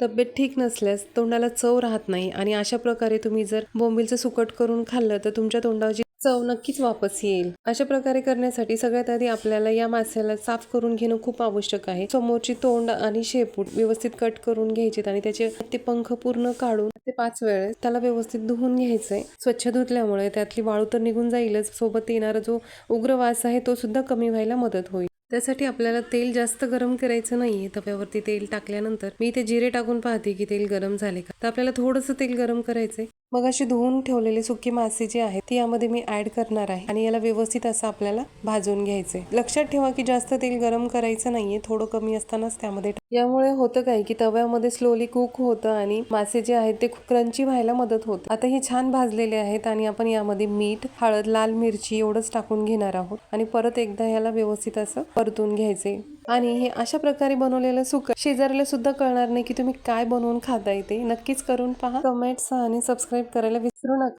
तब्येत ठीक नसल्यास तोंडाला चव राहत नाही आणि अशा प्रकारे तुम्ही जर बोंबीलचं सुकट करून खाल्लं तर तुमच्या तोंडाची चव नक्कीच वापस येईल. अशा प्रकारे करण्यासाठी सगळ्यात आधी आपल्याला या मास्याला साफ करून घेणं खूप आवश्यक आहे. समोरची तोंड आणि शेपूट व्यवस्थित कट करून घ्यायचेत आणि त्याचे ते पंख पूर्ण काढून ते पाच वेळेस त्याला व्यवस्थित धुवून घ्यायचंय. स्वच्छ धुतल्यामुळे त्यातली वाळू तर निघून जाईलच. सोबत येणारा जो उग्र वास आहे तो सुद्धा कमी व्हायला मदत होईल. त्यासाठी आपल्याला तेल जास्त गरम करायचं नाहीये. तव्यावरती तेल टाकल्यानंतर मी ते जिरे टाकून पाहते की तेल गरम झाले का. तर आपल्याला थोडंसं तेल गरम करायचंय. मग अशी धुवून ठेवलेले सुकी मासे जे आहेत ती यामध्ये मी ऍड करणार आहे आणि याला व्यवस्थित असं आपल्याला भाजून घ्यायचंय. लक्षात ठेवा की जास्त तेल गरम करायचं नाहीये थोडं कमी असतानाच त्यामध्ये यामुळे होतं काय की तव्यामध्ये स्लोली कुक होतं आणि मासे जे आहेत ते क्रंची व्हायला मदत होते. आता हे छान भाजलेले आहेत आणि आपण यामध्ये मीठ हळद लाल मिरची एवढंच टाकून घेणार आहोत आणि परत एकदा याला व्यवस्थित असं परतून घ्यायचे आणि हे अशा प्रकारे बनवलेलं सुक शेजाऱ्याला सुद्धा कळणार नाही की तुम्ही काय बनवून खाताय ते. नक्कीच करून पहा. कमेंट्स आणि सबस्क्राईब करायला विसरू नका.